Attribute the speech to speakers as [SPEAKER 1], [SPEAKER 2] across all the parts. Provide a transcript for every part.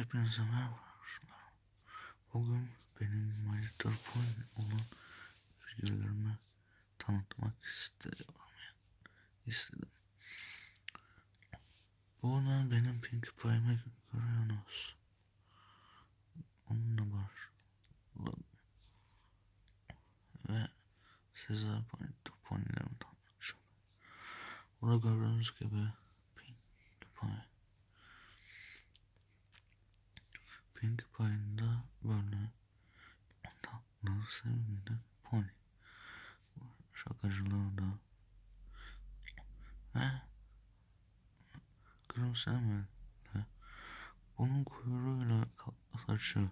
[SPEAKER 1] Hepinize merhaba. Bugün benim My Little Pony olan videolarımı tanıtmak istiyorum. İstedim. Buna benim Pinkie Pie'mi görüyorsunuz. Onunla başladım. Ve size My Little Pony'lerimi tanıtacağım. Burada gördüğünüz gibi Pinkie Pie. Pinkie Pie'ında böyle tatlı, sevimli pony. Şakacılığı da ve gülümseme de bunun kuyruğuyla saçı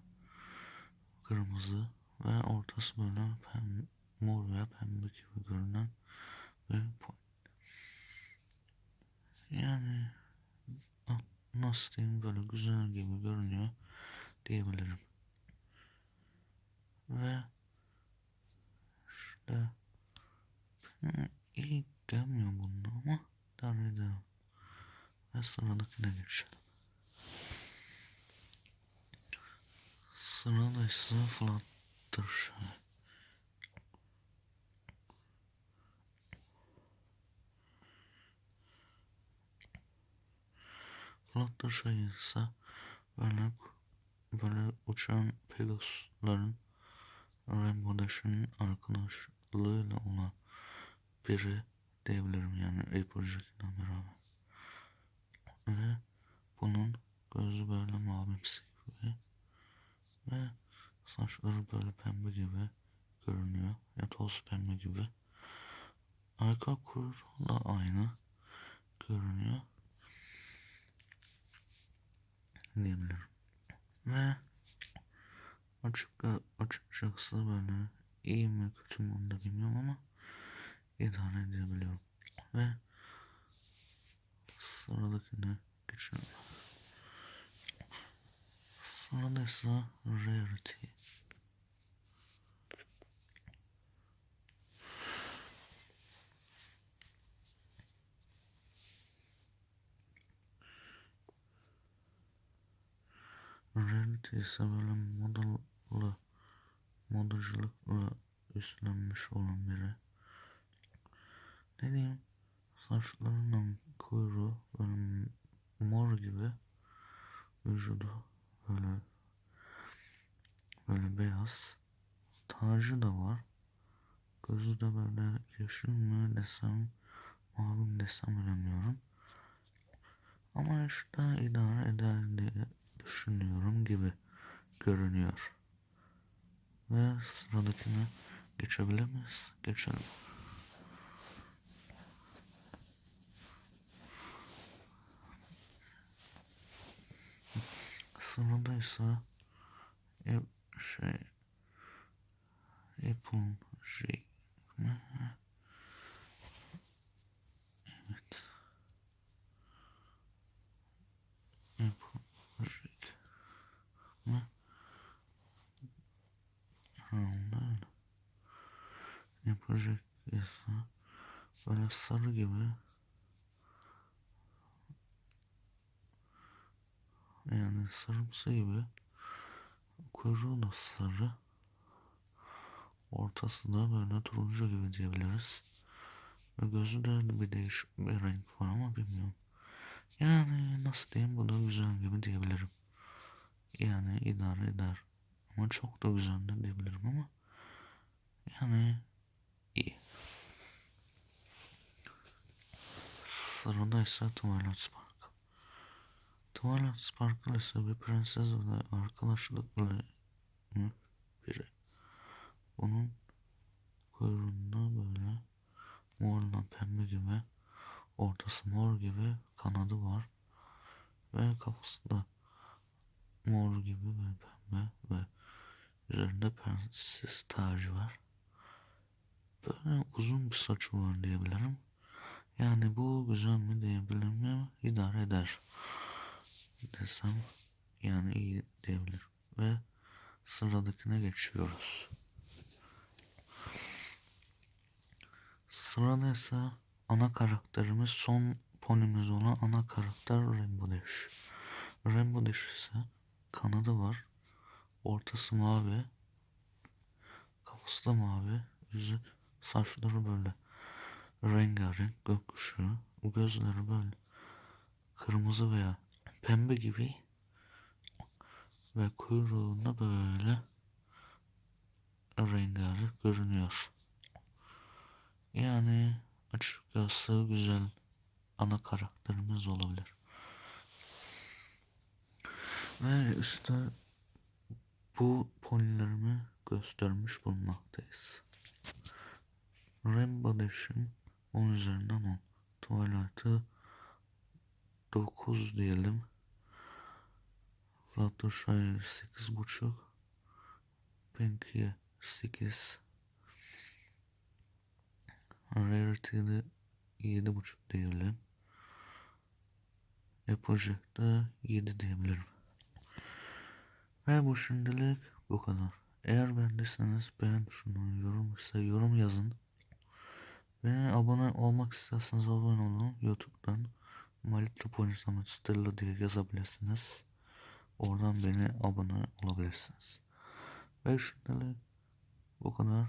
[SPEAKER 1] kırmızı ve ortası böyle pembe, mor veya pembe gibi görünen bir pony. Yani nasıl diyeyim böyle güzel gibi görünüyor diyebilirim. Ve işte iyi gelmiyor bunun ama idare edelim. Ve sıradakine geçelim. Sırada ise Fluttershy. Fluttershy ise böyle böyle uçan Pegasus'ların Rainbow arkadaşlığıyla olan biri diyebilirim yani Applejack'le beraber. Ve bunun gözü böyle mavimsi gibi ve saçları böyle pembe gibi görünüyor ya toz pembe gibi. Arka kuyruğu da aynı görünüyor diyebilirim. Ve açık açıkçası böyle iyi mi kötü mü onu da bilmiyorum ama idare edebiliyorum. Ve sıradakine geçiyorum. Sırada ise Rarity. Rarity ise böyle modalı, modacılıkla üstlenmiş olan biri. Ne diyeyim? Saçlarının kuyruğu böyle mor gibi. Vücudu böyle böyle beyaz. Tacı da var. Gözü de böyle yeşil mi desem mavi mi desem bilemiyorum. Ama işte idare eder diye düşünüyorum gibi görünüyor. Ve sıradakine geçebilir miyiz? Geçelim. Sırada ise şey Apple şey mi? Evet. Apple şey mi? Ondan yapacak ise böyle sarı gibi. Yani sarımsı gibi. Kuyruğu da sarı. Ortası da böyle turuncu gibi diyebiliriz. Ve gözü de bir değişik bir renk var ama bilmiyorum. Yani nasıl diyeyim bu da güzel gibi diyebilirim. Yani idare eder. Ama çok da güzel de diyebilirim ama. Yani İse Twilight Sparkle. Twilight Sparkle ise bir prenses ve arkadaşlıkla biri. Bunun kuyruğunda böyle morla pembe gibi ortası mor gibi kanadı var ve kafası da mor gibi ve pembe ve üzerinde prenses tacı var. Böyle uzun bir saçı var diyebilirim. Yani bu güzel mi diyebilirim mi? İdare eder. Desem yani iyi diyebilirim. Ve sıradakine geçiyoruz. Sırada ise ana karakterimiz son ponimiz olan ana karakter Rainbow Dash. Rainbow Dash ise kanadı var. Ortası mavi. Kafası da mavi. Yüzü saçları böyle rengarenk gökkuşağı. Gözleri böyle kırmızı veya pembe gibi ve kuyruğunda böyle rengarenk görünüyor. Yani açıkçası güzel ana karakterimiz olabilir. Ve işte bu ponilerimi göstermiş bulunmaktayız. Rainbow Dash'in 10 üzerinden 10. Twilight'ı 9 diyelim. Fluttershy 8.5 Pinky'ye 8 Rarity'de 7.5 diyelim. Applejack'da 7 diyebilirim. Ve bu şimdilik bu kadar. Eğer beğendiyseniz beğen şunu yorum ise yorum yazın. Ve abone olmak isterseniz abone olun. Youtube'dan Malita Polisama Stella diye yazabilirsiniz. Oradan beni abone olabilirsiniz. Ve şimdilik bu kadar.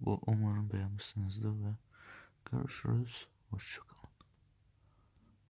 [SPEAKER 1] Bu umarım beğenmişsinizdir ve görüşürüz. Hoşçakalın.